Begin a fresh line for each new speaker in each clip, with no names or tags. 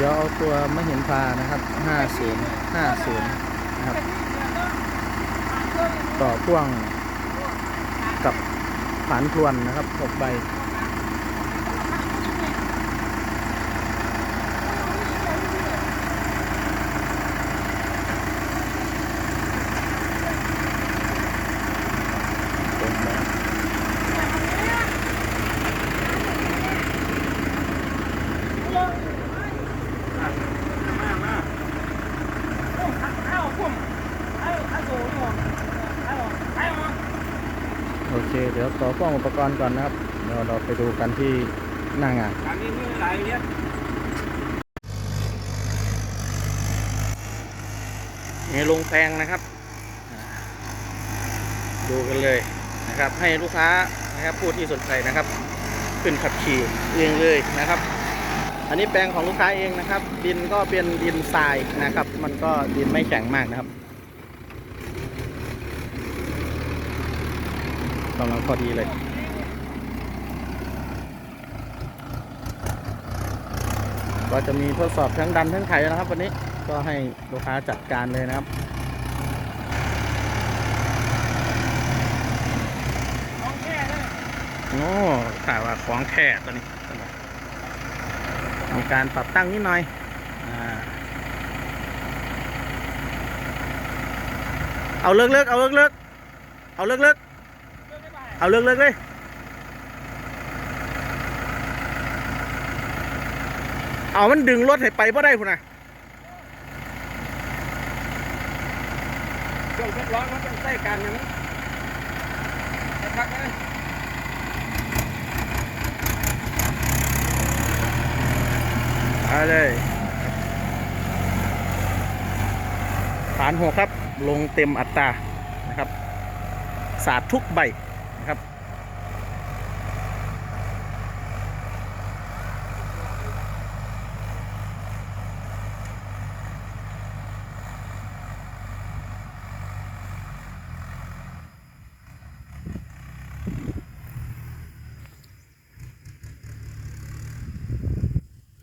เดี๋ยวเอาตัวไม่เห็นพานะครับห้าศูนย์ห้าศูนย์นะครับ ต่อพ่วงกับผานทวนนะครับหกใบ โอเค เดี๋ยวต่อพ่วงอุปกรณ์ก่อนนะครับ เดี๋ยวเราไปดูกันที่หน้างาน
อันนี้มีหลายเนี่ย
นี่ลงแพงนะครับอ่าดูกันเลยนะครับ ให้ลูกค้านะครับผู้ที่สนใจนะครับ ขึ้นขับขี่เองเลยนะครับ อันนี้แปลงของลูกค้าเองนะครับ ดินก็เป็นดินทรายนะครับ มันก็ดินไม่แข็งมากนะครับ กำลังพอดีเลยก็จะมีทดสอบทั้งดันทั้งไถนะครับ วันนี้ก็ให้ลูกค้าจัดการเลยนะครับโอ้ข่าวว่าของแค่ตัวนี้ มีการปรับตั้งนิดหน่อยเอาเลิกเลิกเอาเลิกเลิกเอาเลิกเลิก เอาเลิกเลิกๆเลยเอามันดึงรถให้ไปเพราะได้พุ่นนะ
เครื่องทดลองมันต้องใช้กันอย่างนี้สักพักนะ
เอาเลยฐานหกครับ ลงเต็มอัตรา นะครับ สาดทุกใบ นะครับ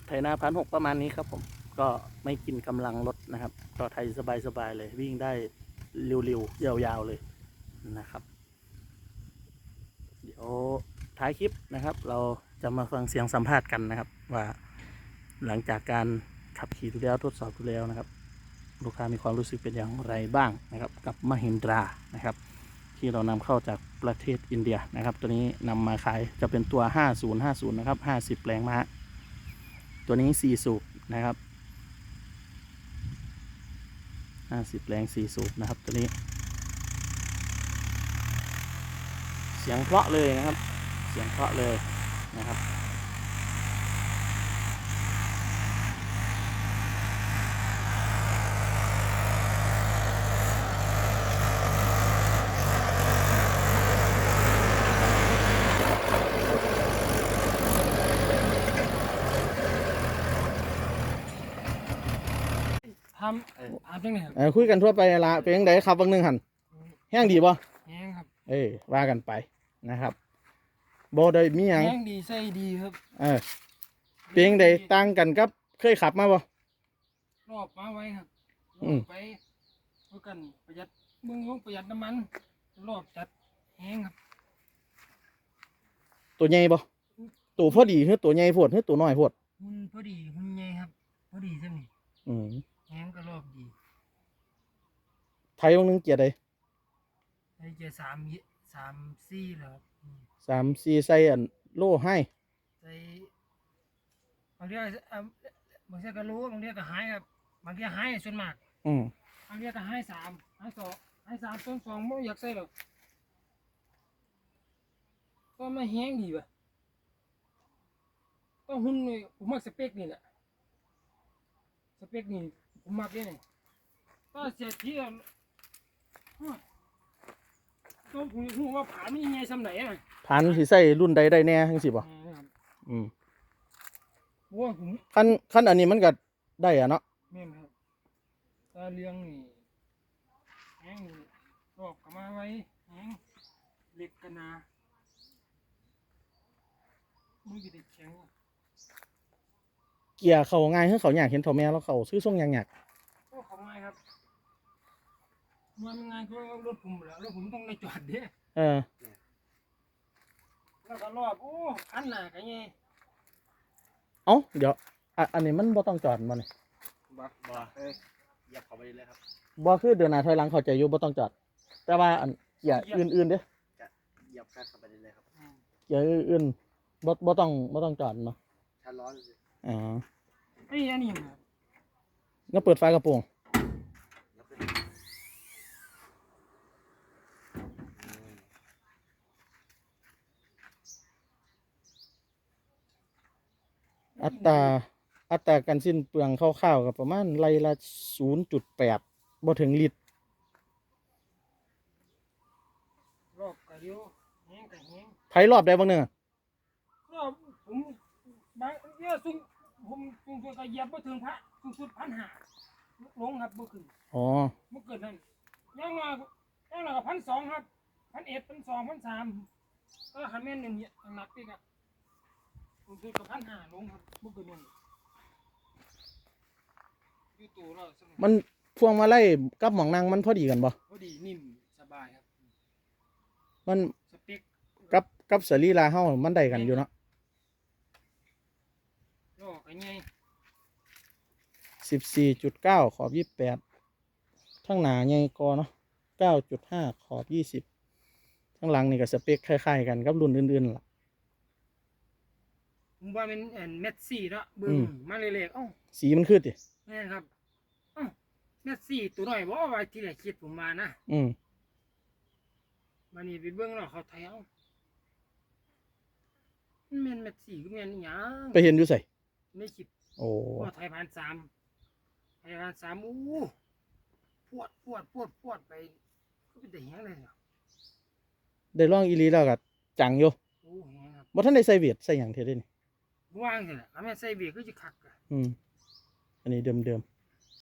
ไถนาพันหกประมาณนี้ครับผมก็ไม่กินกำลังรถนะครับก็ไถสบายๆเลยวิ่งได้เร็วๆยาวๆเลยนะครับ ดี๋ยวท้ายคลิปนะครับ เราจะมาฟังเสียงสัมภาษณ์กันนะครับ ว่าหลังจากการขับขี่ดูแล้วทดสอบดูแล้วนะครับ ลูกค้ามีความรู้สึกเป็นอย่างไรบ้างนะครับ กับมหินดรานะครับ ที่เรานำเข้าจากประเทศอินเดียนะครับ ตัวนี้นำมาขายจะเป็นตัว 5050 นะครับ 50แรงม้าตัวนี้ 4 สูบนะครับ 50แรง4 สูบนะครับตัวนี้ เสียงเพราะเลยนะครับ เสียงเพราะเลยนะครับ
ทำทำจังไงครับ
เออคุยกันทั่วไปละเป็นยังไงครับบางหนึงหันแห้งดีบ่
แห้งครับ
เอ้ยว่ากันไป นะครับบ่ได้มีหยัง
แห้งดีใส่ดีครับ
เออเป็นยังไงต่างกันกับเคยขับมาบ่
รอบมาไว้ครับร
อื
อ
ม
บไปเพื่อกันประหยัดเมืองลงประหยัดน้ำมัน รอบจัดแห้งครับ
ตัวใหญ่บ่ตัวพอดีคือตัวใหญ่โพดคือตัวน้อยโพด
หุ่นพอดีหุ่นใหญ่ครับ พอดีใช่ไหม
อืม
แห้งก็รอบดี
ไทยบางหนึงเกียร์ใด
ไอ้เจสามยี่ สามซี่แล้วครับอืม
สามสี่ใส่อันโลให้
ใส่บางทีก็เอ่อบางทีก็รู้บางทีก็หายครับบางทีหายส่วนมาก
อืม
บางทีก็หายสามหายสองหายสามต้นสองไม่อยากใส่หรอกก็ไม่แห้งดีป่ะก็หุ่นนี่ผมมักสเปคนี่แหละสเปคนี่ผมมักเลยนี่ก็เสียทีอะฮ้ย ก็ผมอยากรู้ว่าผามันยังไงสำไหนอะ
พันสิใส่รุ่นใดได้แน่จังซี่บ่
อ่าครับ
อืม
เพราะว่าผม
คันคันอันนี้มันก็ได้อะเนาะ
แม่นครับตาเลี้ยงนี่แห้งนี่รอบกับมาไว้แห้งเล็กกันนามือกี่เด็กแข็งว่ะ
เกียร์เขาง่ายให้เขาอยากเห็นเขาแม่แล้วเขาซื้อส่งยางหยัก
โอ้ของง่ายครับ มันง่ายก็รถผมแล้วรถผมต้องในจอดเด้
เออ
แล้วก็รอบโอ้คันหน้าก็ไง
เอ้าเดี๋ยวอะอันนี้มันบ่ต้องจอดบ่นี่
บ่
บ่เอ้ยเหยียบเข้าไปเลยครับ
บ่คือเดินหน้าถอยหลังเข้าใจอยู่บ่ต้องจอด แต่ว่าอันเกียร์อื่นๆเด้
เหยียบคัดเข้าไปเลยครับ
เกียร์อื่นๆบ่บ่ต้องบ่ต้องจอดเนาะ
ถ้าร้อนเลย
อ๋อ
ไอ้ยอันนี้นะ
ก็เปิดไฟกระโปรง
แล้วก็อืม
อัตราอัตราการสิ้นเปลืองคร่าวๆก็ประมาณไร่ละ0.8บ่ถึงลิตร
รอบก็เดียวแห้งก็แห้ง
ไผรอบใดบางหนึงอะ
รอบผมบางเนี่ยซุ่มผมซุ่มตัวก็เหยียบบ่ถึงพระซุ่มสุดพันหาลงครับบ่ขึ้น
อ๋อ
บ่เกินนั่นยังมายังละก็พันสองครับพันเอ็ดพันสองพันสามก็คันแม่นหนึ่งเนี่ยหนักอีกอะ ซุ่มสุดก็พันหาลงครับบ่เกินนั่นอยู่ตัวเราสนุก
มันพวงมาลัยกับหมองนั่งมันพอดีกันบ่
พอดีนิ่มสบายครับ
มัน
สเปค
กับกับสรีระเฮามันได้กันอยู่เนาะ
โลกไอ้ไง
14.9ขอบ28ทั้งหน้าใหญ่กว่าเนาะ9.5ขอบ20ทั้งหลังนี่ก็สเปคคล้ายๆกันกับรุ่นอื่นๆล่ะ
ผม ว่าเป็นแอนเมสซี่เนาะเบึ
อื
ง
ม
มาเลยๆเอ้า
สีมันคือติ
แม่นครับเอ้าเมสซี่ตัวน้อยบ่ว่าที่แรกคิดผมมานะ
อืม
มานี่ไปเบิ่งแล้วเขาไทยเอ้ามันแม่นเมสซี่ก็แม่นอีหยัง
ไปเห็นอยู่ใส่
ไม่คิด
โอ้
ว่าไทยผ่านสามไทยผ่านสามอู้ปวดปวดปวดปวดไป ก็เป็นแต่แหงเลยเนาะ
ได้ลองอีหลีแล้วก็จังอยู่
โอ้แหงครับ
บ่ทันได้ใส่เวียดใส่หยังเท่เด้นี่
ว่างเลยและถ้าแม่ใส่เบียร์ก็จะคักอะ
อืมอันนี้เดิม